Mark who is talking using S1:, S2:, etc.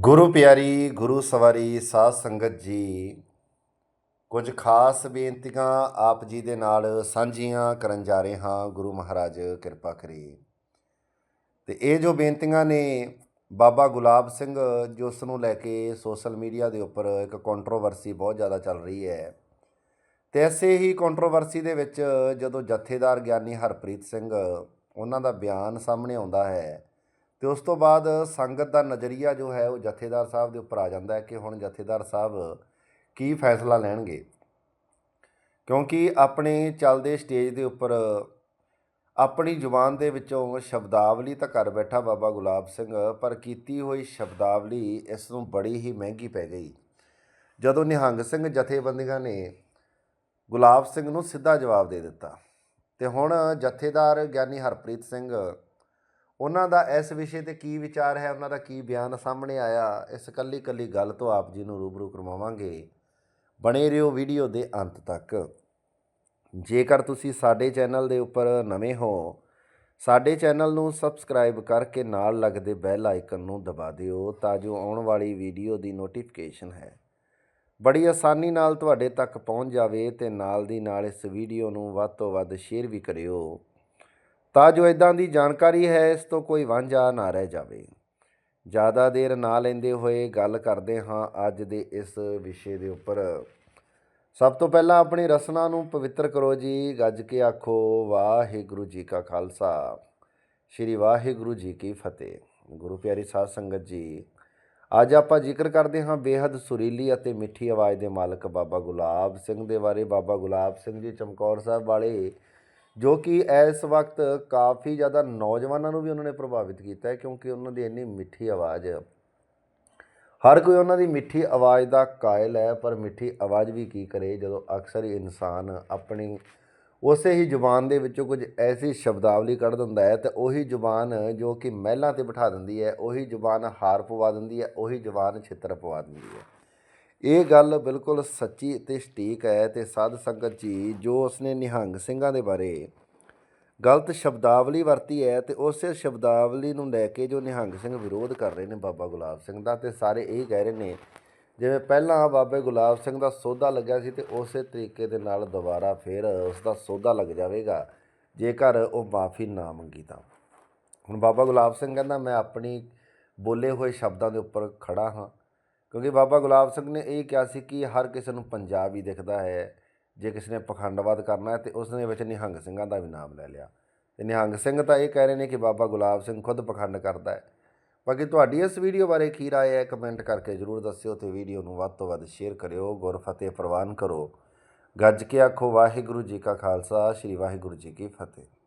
S1: ਗੁਰੂ ਪਿਆਰੀ, ਗੁਰੂ ਸਵਾਰੀ, ਸਾਧ ਸੰਗਤ ਜੀ, ਕੁਝ ਖਾਸ ਬੇਨਤੀਆਂ ਆਪ ਜੀ ਦੇ ਨਾਲ ਸਾਂਝੀਆਂ ਕਰਨ ਜਾ ਰਹੇ ਹਾਂ। ਗੁਰੂ ਮਹਾਰਾਜ, ਕਿਰਪਾ ਕਰੇ। ਤੇ ਇਹ ਜੋ ਬੇਨਤੀਆਂ ਨੇ ਬਾਬਾ ਗੁਲਾਬ ਸਿੰਘ ਜਿਸ ਨੂੰ ਲੈ ਕੇ ਸੋਸ਼ਲ ਮੀਡੀਆ ਦੇ ਉੱਪਰ ਇੱਕ ਕੰਟਰੋਵਰਸੀ ਬਹੁਤ ਜ਼ਿਆਦਾ ਚੱਲ ਰਹੀ ਹੈ। ਤੇ ਐਸੇ ਹੀ ਕੰਟਰੋਵਰਸੀ ਦੇ ਵਿੱਚ ਜਦੋਂ ਜਥੇਦਾਰ ਗਿਆਨੀ ਹਰਪ੍ਰੀਤ ਸਿੰਘ, ਉਹਨਾਂ ਦਾ ਬਿਆਨ ਸਾਹਮਣੇ ਆਉਂਦਾ ਹੈ ਤੇ ਉਸ ਤੋਂ ਬਾਅਦ ਸੰਗਤ ਦਾ ਨਜ਼ਰੀਆ ਜੋ ਹੈ ਉਹ ਜਥੇਦਾਰ ਸਾਹਿਬ ਦੇ ਉੱਪਰ ਆ ਜਾਂਦਾ ਹੈ ਕਿ ਹੁਣ ਜਥੇਦਾਰ ਸਾਹਿਬ ਕੀ ਫੈਸਲਾ ਲੈਣਗੇ। ਕਿਉਂਕਿ ਆਪਣੇ ਚੱਲਦੇ ਸਟੇਜ ਦੇ ਉੱਪਰ ਆਪਣੀ ਜ਼ੁਬਾਨ ਦੇ ਵਿੱਚੋਂ ਸ਼ਬਦਾਵਲੀ ਤਾਂ ਕਰ ਬੈਠਾ ਬਾਬਾ ਗੁਲਾਬ ਸਿੰਘ, ਪਰ ਕੀਤੀ ਹੋਈ ਸ਼ਬਦਾਵਲੀ ਇਸ ਨੂੰ ਬੜੀ ਹੀ ਮਹਿੰਗੀ ਪੈ ਗਈ। ਜਦੋਂ ਨਿਹੰਗ ਸਿੰਘ ਜਥੇਬੰਦੀਆਂ ਨੇ ਗੁਲਾਬ ਸਿੰਘ ਨੂੰ ਸਿੱਧਾ ਜਵਾਬ ਦੇ ਦਿੱਤਾ। ਤੇ ਹੁਣ ਜਥੇਦਾਰ ਗਿਆਨੀ ਹਰਪ੍ਰੀਤ ਸਿੰਘ ਉਹਨਾਂ ਦਾ ਇਸ ਵਿਸ਼ੇ ਤੇ ਕੀ ਵਿਚਾਰ ਹੈ, ਉਹਨਾਂ ਦਾ ਕੀ ਬਿਆਨ ਸਾਹਮਣੇ ਆਇਆ, ਇਸ ਕੱਲੀ ਕੱਲੀ ਗੱਲ ਤੋਂ ਆਪ ਜੀ ਨੂੰ ਰੂਬਰੂ ਕਰਵਾਵਾਂਗੇ। ਬਣੇ ਰਹੋ ਵੀਡੀਓ ਦੇ ਅੰਤ ਤੱਕ। ਜੇਕਰ ਤੁਸੀਂ ਸਾਡੇ ਚੈਨਲ ਦੇ ਉੱਪਰ ਨਵੇਂ ਹੋ, ਸਾਡੇ ਚੈਨਲ ਨੂੰ ਸਬਸਕ੍ਰਾਈਬ ਕਰਕੇ ਨਾਲ ਲੱਗਦੇ ਬੈਲ ਆਈਕਨ ਨੂੰ ਦਬਾ ਦਿਓ ਤਾਂ ਜੋ ਆਉਣ ਵਾਲੀ ਵੀਡੀਓ ਦੀ ਨੋਟੀਫਿਕੇਸ਼ਨ ਹੈ। ਬੜੀ ਆਸਾਨੀ ਨਾਲ ਤੁਹਾਡੇ ਤੱਕ ਪਹੁੰਚ ਜਾਵੇ ਤੇ ਨਾਲ ਦੀ ਨਾਲ ਇਸ ਵੀਡੀਓ ਨੂੰ ਵੱਧ ਤੋਂ ਵੱਧ ਸ਼ੇਅਰ ਵੀ ਕਰਿਓ। ਤਾਂ ਜੋ ਇਦਾਂ ਦੀ ਜਾਣਕਾਰੀ ਹੈ, ਇਸ ਤੋਂ ਕੋਈ ਵਾਂਝਾ ਨਾ ਰਹਿ ਜਾਵੇ। ਜ਼ਿਆਦਾ ਦੇਰ ਨਾ ਲੈਂਦੇ ਹੋਏ ਗੱਲ ਕਰਦੇ ਹਾਂ ਅੱਜ ਦੇ ਇਸ ਵਿਸ਼ੇ ਦੇ ਉੱਪਰ। ਸਭ ਤੋਂ ਪਹਿਲਾਂ ਆਪਣੀ ਰਸਨਾ ਨੂੰ ਪਵਿੱਤਰ ਕਰੋ ਜੀ। ਗੱਜ ਕੇ ਆਖੋ, ਵਾਹਿਗੁਰੂ ਜੀ ਕਾ ਖਾਲਸਾ। ਸ੍ਰੀ ਵਾਹਿਗੁਰੂ ਜੀ ਕੀ ਫਤਿਹ। ਗੁਰੂ ਪਿਆਰੀ ਸਾਧ ਸੰਗਤ ਜੀ, ਅੱਜ ਆਪਾਂ ਜ਼ਿਕਰ ਕਰਦੇ ਹਾਂ ਬੇहद ਸੁਰੀਲੀ ਅਤੇ ਮਿੱਠੀ ਆਵਾਜ਼ ਦੇ ਮਾਲਕ ਬਾਬਾ ਗੁਲਾਬ ਸਿੰਘ ਦੇ ਬਾਰੇ। ਬਾਬਾ ਗੁਲਾਬ ਸਿੰਘ ਜੀ ਚਮਕੌਰ ਸਾਹਿਬ ਵਾਲੇ ਜੋ ਕਿ ਇਸ ਵਕਤ ਕਾਫੀ ਜ਼ਿਆਦਾ ਨੌਜਵਾਨਾਂ ਨੂੰ ਵੀ ਉਹਨਾਂ ਨੇ ਪ੍ਰਭਾਵਿਤ ਕੀਤਾ ਹੈ, ਕਿਉਂਕਿ ਉਹਨਾਂ ਦੀ ਇੰਨੀ ਮਿੱਠੀ ਆਵਾਜ਼ ਹੈ ਹਰ ਕੋਈ ਉਹਨਾਂ ਦੀ ਮਿੱਠੀ ਆਵਾਜ਼ ਦਾ ਕਾਇਲ ਹੈ, ਪਰ ਮਿੱਠੀ ਆਵਾਜ਼ ਵੀ ਕੀ ਕਰੇ, ਜਦੋਂ ਅਕਸਰ ਹੀ ਇਨਸਾਨ ਆਪਣੀ ਉਸੇ ਹੀ ਜ਼ੁਬਾਨ ਦੇ ਵਿੱਚੋਂ ਕੁਝ ਐਸੀ ਸ਼ਬਦਾਵਲੀ ਕੱਢ ਦਿੰਦਾ ਹੈ ਤੇ ਉਹੀ ਜ਼ੁਬਾਨ ਜੋ ਕਿ ਮਹਿਲਾਂ ਤੇ ਬਿਠਾ ਦਿੰਦੀ ਹੈ, ਉਹੀ ਜ਼ੁਬਾਨ ਹਾਰ ਪਵਾ ਦਿੰਦੀ ਹੈ, ਉਹੀ ਜ਼ੁਬਾਨ ਛਿੱਤਰ ਪਵਾ ਦਿੰਦੀ ਹੈ। ਇਹ ਗੱਲ ਬਿਲਕੁਲ ਸੱਚੀ ਅਤੇ ਸਟੀਕ ਹੈ ਤੇ ਸਾਧ ਸੰਗਤ ਜੀ, ਜੋ ਉਸਨੇ ਨਿਹੰਗ ਸਿੰਘਾਂ ਦੇ ਬਾਰੇ ਗਲਤ ਸ਼ਬਦਾਵਲੀ ਵਰਤੀ ਹੈ ਤੇ ਉਸੇ ਸ਼ਬਦਾਵਲੀ ਨੂੰ ਲੈ ਕੇ ਜੋ ਨਿਹੰਗ ਸਿੰਘ ਵਿਰੋਧ ਕਰ ਰਹੇ ਨੇ ਬਾਬਾ ਗੁਲਾਬ ਸਿੰਘ ਦਾ ਤੇ ਸਾਰੇ ਇਹ ਕਹਿ ਰਹੇ ਨੇ, ਜਿਵੇਂ ਪਹਿਲਾਂ ਬਾਬੇ ਗੁਲਾਬ ਸਿੰਘ ਦਾ ਸੌਦਾ ਲੱਗਿਆ ਸੀ ਤੇ ਉਸੇ ਤਰੀਕੇ ਦੇ ਨਾਲ ਦੁਬਾਰਾ ਫਿਰ ਉਸ ਦਾ ਸੌਦਾ ਲੱਗ ਜਾਵੇਗਾ, ਜੇਕਰ ਉਹ ਮਾਫੀ ਨਾ ਮੰਗੀ ਤਾਂ। ਹੁਣ ਬਾਬਾ ਗੁਲਾਬ ਸਿੰਘ ਕਹਿੰਦਾ, ਮੈਂ ਆਪਣੀ ਬੋਲੇ ਹੋਏ ਸ਼ਬਦਾਂ ਦੇ ਉੱਪਰ ਖੜਾ ਹਾਂ ਕਿਉਂਕਿ ਬਾਬਾ ਗੁਲਾਬ ਸਿੰਘ ਨੇ ਇਹ ਕਿਹਾ ਸੀ ਕਿ ਹਰ ਕਿਸੇ ਨੂੰ ਪੰਜਾਬ ਹੀ ਦਿਖਦਾ ਹੈ। ਜੇ ਕਿਸੇ ਨੇ ਪਖੰਡਵਾਦ ਕਰਨਾ ਹੈ ਤੇ ਉਸ ਦੇ ਵਿੱਚ ਨਿਹੰਗ ਸਿੰਘਾਂ ਦਾ ਵੀ ਨਾਮ ਲੈ ਲਿਆ। ਤੇ ਨਿਹੰਗ ਸਿੰਘ ਤਾਂ ਇਹ ਕਹਿ ਰਹੇ ਨੇ ਕਿ ਬਾਬਾ ਗੁਲਾਬ ਸਿੰਘ ਖੁਦ ਪਖੰਡ ਕਰਦਾ ਹੈ। ਬਾਕੀ ਤੁਹਾਡੀ ਇਸ ਵੀਡੀਓ ਬਾਰੇ ਕੀ ਰਾਏ ਹੈ, ਕਮੈਂਟ ਕਰਕੇ ਜਰੂਰ ਦੱਸਿਓ ਤੇ ਵੀਡੀਓ ਨੂੰ ਵੱਧ ਤੋਂ ਵੱਧ ਸ਼ੇਅਰ ਕਰਿਓ ਗੁਰਫਤਿਹ ਪ੍ਰਵਾਨ ਕਰੋ। ਗੱਜ ਕੇ ਆਖੋ, ਵਾਹਿਗੁਰੂ ਜੀ ਕਾ ਖਾਲਸਾ, ਸ੍ਰੀ ਵਾਹਿਗੁਰੂ ਜੀ ਕੀ ਫਤਿਹ।